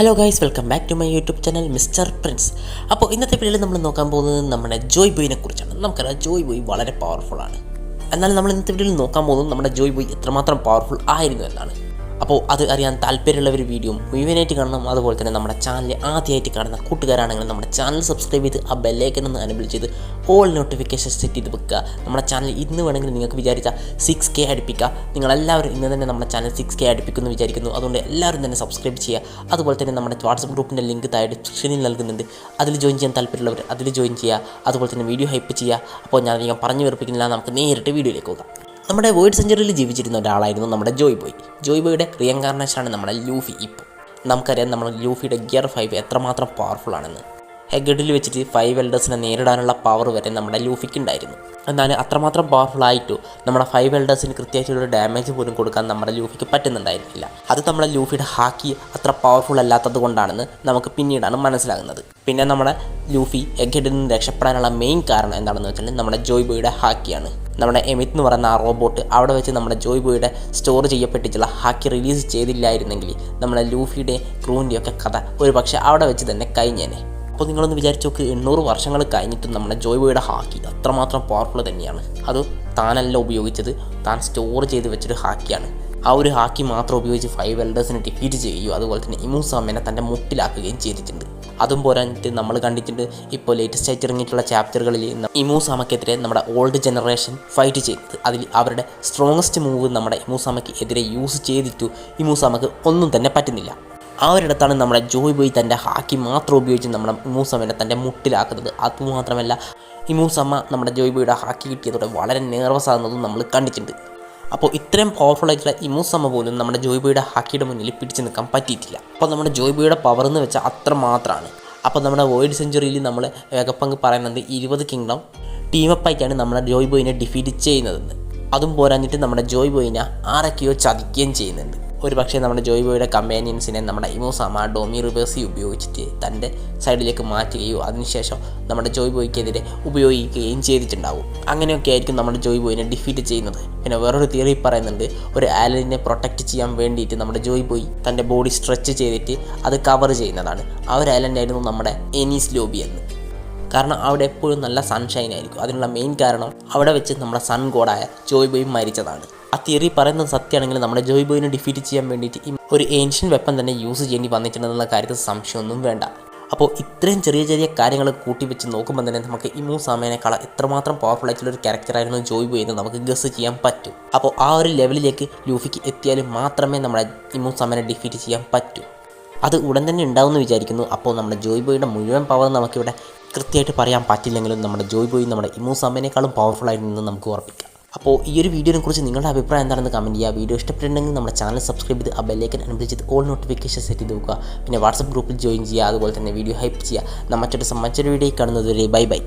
Hello guys welcome back to my YouTube channel mister prince അപ്പോൾ ഇന്നത്തെ വീഡിയോയിൽ നമ്മൾ നോക്കാൻ പോകുന്നത് നമ്മുടെ ജോയ് ബോയിനെ കുറിച്ചാണ്. നമുക്കറിയാം ജോയ് ബോയ് വളരെ പവർഫുൾ ആണ്. എന്നാൽ നമ്മൾ ഇന്നത്തെ വീഡിയോയിൽ നോക്കാൻ പോകുന്നത് നമ്മുടെ ജോയ് ബോയ് എത്രമാത്രം പവർഫുൾ ആയിരുന്നു എന്നാണ്. അപ്പോൾ അത് അറിയാൻ താല്പര്യമുള്ള ഒരു വീഡിയോ മുഴുവനായിട്ട് കാണണം. അതുപോലെ തന്നെ നമ്മുടെ ചാനൽ ആദ്യമായിട്ട് കാണുന്ന കൂട്ടുകാരാണെങ്കിൽ നമ്മുടെ ചാനൽ സബ്സ്ക്രൈബ് ചെയ്ത് ആ ബെല്ലേക്കൻ ഒന്ന് അനബിൾ ചെയ്ത് ഓൾ നോട്ടിഫിക്കേഷൻ സെറ്റ് ചെയ്ത് വെക്കുക. നമ്മുടെ ചാനൽ ഇന്ന് വേണമെങ്കിൽ നിങ്ങൾക്ക് വിചാരിച്ച സിക്സ് കെ അടുപ്പിക്കുക നിങ്ങളെല്ലാവരും ഇന്ന് തന്നെ നമ്മുടെ ചാനൽ സിക്സ് കെ അടുപ്പിക്കുമെന്ന് വിചാരിക്കുന്നു. അതുകൊണ്ട് എല്ലാവരും തന്നെ സബ്സ്ക്രൈബ് ചെയ്യുക. അതുപോലെ തന്നെ നമ്മുടെ വാട്സപ്പ് ഗ്രൂപ്പിന്റെ ലിങ്ക് താഴെ ഡിസ്ക്രിപ്ഷനിൽ നൽകുന്നുണ്ട്. അതിൽ ജോയിൻ ചെയ്യാൻ താല്പര്യമുള്ളവർ അതിൽ ജോയിൻ ചെയ്യുക. അതുപോലെ തന്നെ വീഡിയോ ഹൈപ്പ് ചെയ്യുക. അപ്പോൾ ഞാൻ അധികം പറഞ്ഞു വെറുപ്പിക്കുന്നില്ല നമുക്ക് നേരിട്ട് വീഡിയോയിലേക്ക് പോകാം. നമ്മുടെ വേൾഡ് സെഞ്ചുറിയിൽ ജീവിച്ചിരുന്ന ഒരാളായിരുന്നു നമ്മുടെ ജോയ് ബോയ്. ജോയ് ബോയുടെ റിയങ്കാർണേഷനാണ് നമ്മുടെ ലൂഫി ഇപ്പോൾ. നമുക്കറിയാം നമ്മുടെ ലൂഫിയുടെ ഗിയർ ഫൈവ് എത്രമാത്രം പവർഫുൾ ആണെന്ന്. ഹെഗഡിൽ വെച്ചിട്ട് ഫൈവ് എൽഡേഴ്സിനെ നേരിടാനുള്ള പവർ വരെ നമ്മുടെ ലൂഫിക്ക് ഉണ്ടായിരുന്നു. എന്നാൽ അത്രമാത്രം പവർഫുൾ ആയിട്ടു നമ്മുടെ ഫൈവ് എൽഡേഴ്സിന് കൃത്യമായിട്ടുള്ള ഡാമേജ് പോലും കൊടുക്കാൻ നമ്മുടെ ലൂഫിക്ക് പറ്റുന്നുണ്ടായിരുന്നില്ല. അത് നമ്മുടെ ലൂഫിയുടെ ഹാക്കി അത്ര പവർഫുൾ അല്ലാത്തത് കൊണ്ടാണെന്ന് നമുക്ക് പിന്നീടാണ് മനസ്സിലാകുന്നത്. പിന്നെ നമ്മുടെ ലൂഫി എഗഡിൽ നിന്ന് രക്ഷപ്പെടാനുള്ള മെയിൻ കാരണം എന്താണെന്ന് വെച്ചാൽ നമ്മുടെ ജോയ് ബോയുടെ ഹാക്കിയാണ് നമ്മുടെ എമിത് എന്ന് പറയുന്ന ആ റോബോട്ട് അവിടെ വെച്ച് നമ്മുടെ ജോയ് ബോയുടെ സ്റ്റോർ ചെയ്യപ്പെട്ടിട്ടുള്ള ഹാക്കി റിലീസ് ചെയ്തില്ലായിരുന്നെങ്കിൽ നമ്മുടെ ലൂഫിയുടെ ക്രൂവിന്റെയൊക്കെ കഥ ഒരു പക്ഷേ അവിടെ വെച്ച് തന്നെ കഴിഞ്ഞേനെ. അപ്പോൾ നിങ്ങളൊന്ന് വിചാരിച്ചു നോക്ക് എണ്ണൂറ് വർഷങ്ങൾ കഴിഞ്ഞിട്ടും നമ്മുടെ ജോയ് ബോയുടെ ഹാക്കി അത്രമാത്രം പവർഫുൾ തന്നെയാണ്. അത് താനല്ല ഉപയോഗിച്ചത് താൻ സ്റ്റോർ ചെയ്ത് വെച്ചൊരു ഹാക്കിയാണ്. ആ ഒരു ഹാക്കി മാത്രം ഉപയോഗിച്ച് ഫൈവ് എൽഡേഴ്സിനെ ഡിഫീറ്റ് ചെയ്യുകയും അതുപോലെ തന്നെ ഇമൂസാമേനെ തന്റെ മുട്ടിലാക്കുകയും ചെയ്തിട്ടുണ്ട്. അതും പോരാഞ്ഞിട്ട് നമ്മൾ കണ്ടിട്ടുണ്ട് ഇപ്പോൾ ലേറ്റസ്റ്റ് ആയിട്ട് ഇറങ്ങിയിട്ടുള്ള ചാപ്റ്ററുകളിൽ ഇമൂസാമയ്ക്കെതിരെ നമ്മുടെ ഓൾഡ് ജനറേഷൻ ഫൈറ്റ് ചെയ്തത്. അതിൽ അവരുടെ സ്ട്രോങ്സ്റ്റ് മൂവ് നമ്മുടെ ഇമൂസാമയ്ക്ക് എതിരെ യൂസ് ചെയ്തിട്ടു ഇമൂസാമയ്ക്ക് ഒന്നും തന്നെ പറ്റുന്നില്ല. ആ ഒരിടത്താണ് നമ്മുടെ ജോയ് ബോയ് തന്റെ ഹാക്കി മാത്രം ഉപയോഗിച്ച് നമ്മുടെ മൂസമ്മനെ തന്റെ മുട്ടിലാക്കുന്നത്. അതുമാത്രമല്ല ഈ മൂസമ്മ നമ്മുടെ ജോയ് ബോയുടെ ഹാക്കി കിട്ടിയതോടെ വളരെ നെർവസ് ആകുന്നതും നമ്മൾ കണ്ടിട്ടുണ്ട്. അപ്പോൾ ഇത്രയും പവർഫുൾ ആയിട്ടുള്ള ഇമൂസമ്മ പോലും നമ്മുടെ ജോയ് ബോയുടെ ഹാക്കിയുടെ മുന്നിൽ പിടിച്ചു നിൽക്കാൻ പറ്റിയിട്ടില്ല. അപ്പോൾ നമ്മുടെ ജോയ് ബോയുടെ പവർ എന്ന് വെച്ചാൽ അത്ര മാത്രമാണ്. അപ്പോൾ നമ്മുടെ വേൾഡ് സെഞ്ചുറിയിൽ നമ്മൾ വേഗപ്പങ്ക് പറയുന്നത് ഇരുപത് കിങ്ഡം ടീമപ്പായിട്ടാണ് നമ്മുടെ ജോയ് ബോയിനെ ഡിഫീറ്റ് ചെയ്യുന്നത് അതും പോരാഞ്ഞിട്ട് നമ്മുടെ ജോയ് ബോയിനെ ആരൊക്കെയോ ചതിക്കുകയും ചെയ്യുന്നുണ്ട്. ഒരു പക്ഷേ നമ്മുടെ ജോയ് ബോയുടെ കമ്പാനിയൻസിനെ നമ്മുടെ ഇമോസാമ ഡോമി റിവേഴ്സി ഉപയോഗിച്ചിട്ട് തന്റെ സൈഡിലേക്ക് മാറ്റുകയോ അതിനുശേഷം നമ്മുടെ ജോയ് ബോയ്ക്കെതിരെ ഉപയോഗിക്കുകയും ചെയ്തിട്ടുണ്ടാവും. അങ്ങനെയൊക്കെ ആയിരിക്കും നമ്മുടെ ജോയ് ബോയിനെ ഡിഫീറ്റ് ചെയ്യുന്നത്. പിന്നെ വേറൊരു തിയറി പറയുന്നുണ്ട് ഒരു ആലനിനെ പ്രൊട്ടക്റ്റ് ചെയ്യാൻ വേണ്ടിയിട്ട് നമ്മുടെ ജോയ് ബോയ് തന്റെ ബോഡി സ്ട്രെച്ച് ചെയ്തിട്ട് അത് കവർ ചെയ്യുന്നതാണ്. ആ ഒരു ആയിരുന്നു നമ്മുടെ എനിസ് ലോബി എന്ന്. കാരണം അവിടെ എപ്പോഴും നല്ല സൺഷൈൻ ആയിരിക്കും. അതിനുള്ള മെയിൻ കാരണം അവിടെ വെച്ച് നമ്മുടെ സൺ ഗോഡായ ജോയ് ബോയ് മരിച്ചതാണ്. ആ തിയറി പറയുന്നത് സത്യമാണെങ്കിൽ നമ്മുടെ ജോയ് ബോയിനെ ഡിഫീറ്റ് ചെയ്യാൻ വേണ്ടിയിട്ട് ഈ ഒരു ഏൻഷ്യൻ വെപ്പൺ തന്നെ യൂസ് ചെയ്യേണ്ടി വന്നിട്ടുണ്ടെന്നുള്ള കാര്യത്തിൽ സംശയമൊന്നും വേണ്ട. അപ്പോൾ ഇത്രയും ചെറിയ ചെറിയ കാര്യങ്ങൾ കൂട്ടി വെച്ച് നോക്കുമ്പോൾ തന്നെ നമുക്ക് ഇമൂ സാമേനേക്കാൾ എത്രമാത്രം പവർഫുൾ ആയിട്ടുള്ള ഒരു ക്യാരക്ടറായിരുന്നു ജോയ് ബോയ് എന്ന് നമുക്ക് ഗസ് ചെയ്യാൻ പറ്റും. അപ്പോൾ ആ ഒരു ലെവലിലേക്ക് ലൂഫിക്ക് എത്തിയാലും മാത്രമേ നമ്മുടെ ഇമൂ സാമേനെ ഡിഫീറ്റ് ചെയ്യാൻ പറ്റൂ. അത് ഉടൻ തന്നെ ഉണ്ടാവുമെന്ന് വിചാരിക്കുന്നു. അപ്പോൾ നമ്മുടെ ജോയ് ബോയുടെ മുഴുവൻ പവർ നമുക്കിവിടെ കൃത്യമായിട്ട് പറയാൻ പറ്റില്ലെങ്കിലും നമ്മുടെ ജോയ് ബോയ് നമ്മുടെ ഇമൂ സാമേനേക്കാളും പവർഫുൾ ആയിരുന്നു നമുക്ക് ഉറപ്പിക്കാം. അപ്പോൾ ഈ ഒരു വീഡിയോനെ കുറിച്ച് നിങ്ങളുടെ അഭിപ്രായം എന്താണെന്ന് കമന്റ് ചെയ്യുക. വീഡിയോ ഇഷ്ടപ്പെട്ടിട്ടുണ്ടെങ്കിൽ നമ്മുടെ ചാനൽ സബ്സ്ക്രൈബ് ചെയ്ത് ആ ബെല്ലേക്കൻ അനുബന്ധിച്ച് ഓൾ നോട്ടിഫിക്കേഷൻ സെറ്റ് ചെയ്ത് നോക്കുക പിന്നെ വാട്സപ്പ് ഗ്രൂപ്പിൽ ജോയിൻ ചെയ്യുക. അതുപോലെ തന്നെ വീഡിയോ ഹൈപ്പ് ചെയ്യുക. നമ്മൾ മറ്റൊരു മറ്റൊരു വീഡിയോ കാണുന്നതുവരെ ബൈ ബൈ